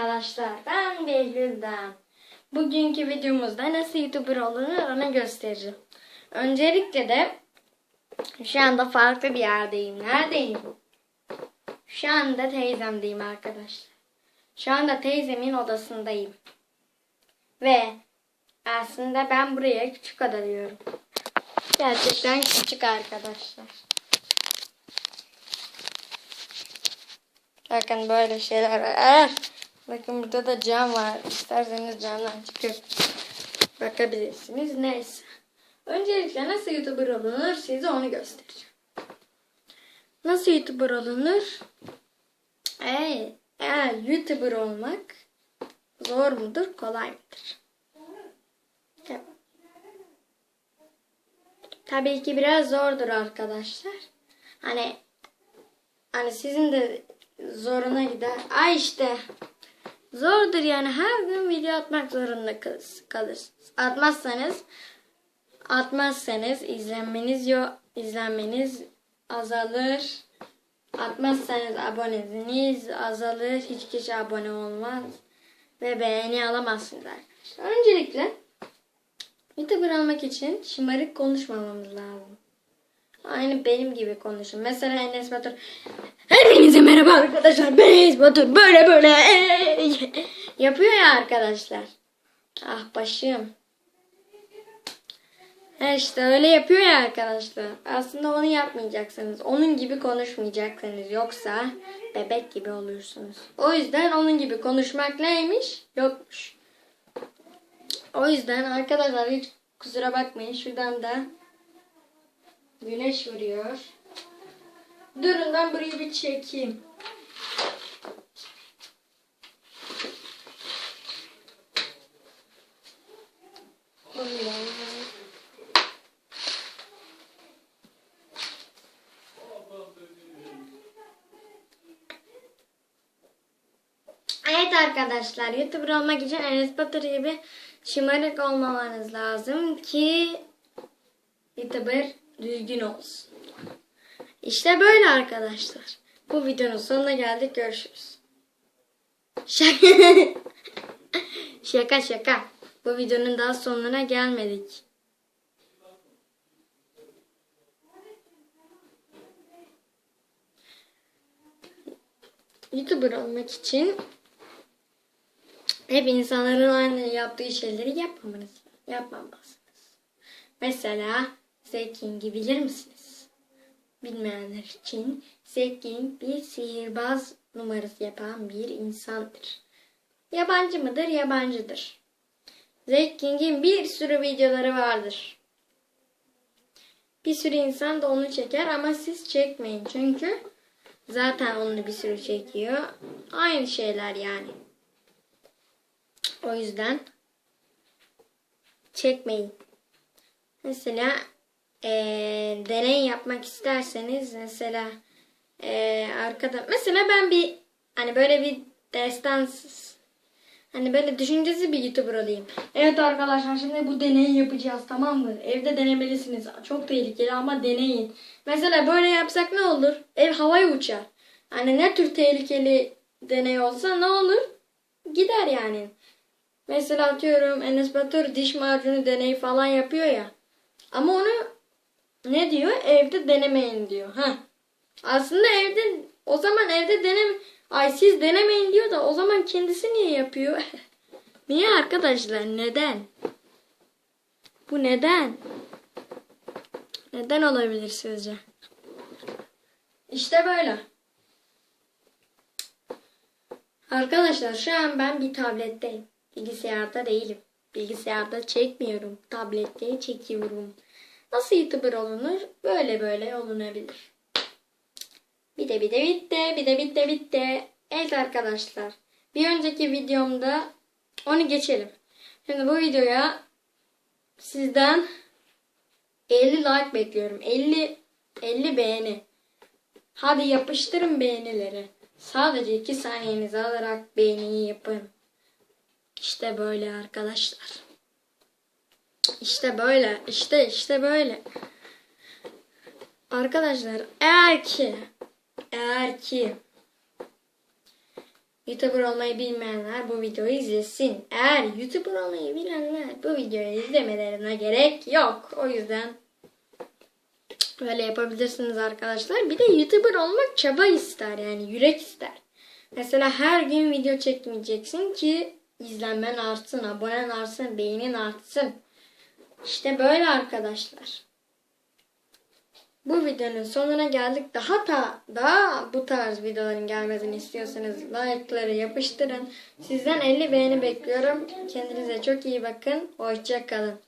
arkadaşlar. Ben Behlül'den. Bugünkü videomuzda nasıl YouTuber olunur onu göstereceğim. Öncelikle de şu anda farklı bir yerdeyim. Neredeyim? Şu anda teyzemdeyim arkadaşlar. Şu anda teyzemin odasındayım. Ve aslında ben buraya küçük oda diyorum. Gerçekten küçük arkadaşlar. Bakın böyle şeyler var. Bakın burada da cam var. İsterseniz camdan çıkıp bakabilirsiniz. Neyse. Öncelikle nasıl YouTuber olunur size onu göstereceğim. Nasıl YouTuber olunur? Eğer, eğer YouTuber olmak zor mudur, kolay mıdır? Tabii ki biraz zordur arkadaşlar. Hani hani sizin de zoruna gider. Ay işte zordur yani her gün video atmak zorunda kalır- kalırsınız. Atmazsanız atmazsanız izlenmeniz yok izlenmeniz azalır. Atmazsanız aboneniz azalır. Hiç kişi abone olmaz. Ve beğeni alamazsınız arkadaşlar. Öncelikle YouTuber olmak için şımarık konuşmamamız lazım. Aynı benim gibi konuşun. Mesela Enes Batur. Merhaba arkadaşlar. Ben Enes Batur. Böyle böyle. Yapıyor ya arkadaşlar. Ah başım. İşte öyle yapıyor ya arkadaşlar. Aslında onu yapmayacaksınız. Onun gibi konuşmayacaksınız. Yoksa bebek gibi olursunuz. O yüzden onun gibi konuşmak neymiş? Yokmuş. O yüzden arkadaşlar hiç kusura bakmayın. Şuradan da güneş vuruyor. Durun ben burayı bir çekeyim. Evet arkadaşlar YouTuber olmak için Enes Batur gibi şımarık olmamanız lazım ki YouTuber düzgün olsun. İşte böyle arkadaşlar. Bu videonun sonuna geldik. Görüşürüz. Şaka. şaka şaka. Bu videonun daha sonuna gelmedik. YouTuber olmak için hep insanların aynı yaptığı şeyleri yapmamanız, yapmamalısınız. Mesela Zeking'i bilir misiniz? Bilmeyenler için Zeking bir sihirbaz numarası yapan bir insandır. Yabancı mıdır? Yabancıdır. Zeking'in bir sürü videoları vardır. Bir sürü insan da onu çeker ama siz çekmeyin. Çünkü zaten onu bir sürü çekiyor. Aynı şeyler yani. O yüzden çekmeyin. Mesela eee, deney yapmak isterseniz mesela eee, arkada mesela ben bir hani böyle bir destans hani böyle düşüncesi bir YouTuber olayım. Evet arkadaşlar şimdi bu deneyi yapacağız tamam mı? Evde denemelisiniz. Çok tehlikeli ama deneyin. Mesela böyle yapsak ne olur? Ev havaya uçar. Hani ne tür tehlikeli deney olsa ne olur? Gider yani. Mesela atıyorum Enes Batur diş macunu deneyi falan yapıyor ya. Ama onu ne diyor? Evde denemeyin diyor. Ha. Aslında evde o zaman evde deneme Ay siz denemeyin diyor da o zaman kendisi niye yapıyor? niye arkadaşlar? Neden? Bu neden? Neden olabilir sizce? İşte böyle. Arkadaşlar şu an ben bir tabletteyim. Bilgisayarda değilim. Bilgisayarda çekmiyorum. Tablette çekiyorum. Nasıl YouTuber olunur? Böyle böyle olunabilir. Bir de bir de bitti. Bir de bitti bitti. Evet arkadaşlar. Bir önceki videomda onu geçelim. Şimdi bu videoya sizden 50 like bekliyorum. 50 50 beğeni. Hadi yapıştırın beğenileri. Sadece 2 saniyenizi alarak beğeniyi yapın. İşte böyle arkadaşlar. İşte böyle. İşte işte böyle. Arkadaşlar eğer ki eğer ki YouTuber olmayı bilmeyenler bu videoyu izlesin. Eğer YouTuber olmayı bilenler bu videoyu izlemelerine gerek yok. O yüzden böyle yapabilirsiniz arkadaşlar. Bir de YouTuber olmak çaba ister yani yürek ister. Mesela her gün video çekmeyeceksin ki izlenmen artsın, abonen artsın, beğenin artsın. İşte böyle arkadaşlar. Bu videonun sonuna geldik. Daha da daha bu tarz videoların gelmesini istiyorsanız like'ları yapıştırın. Sizden 50 beğeni bekliyorum. Kendinize çok iyi bakın. Hoşça kalın.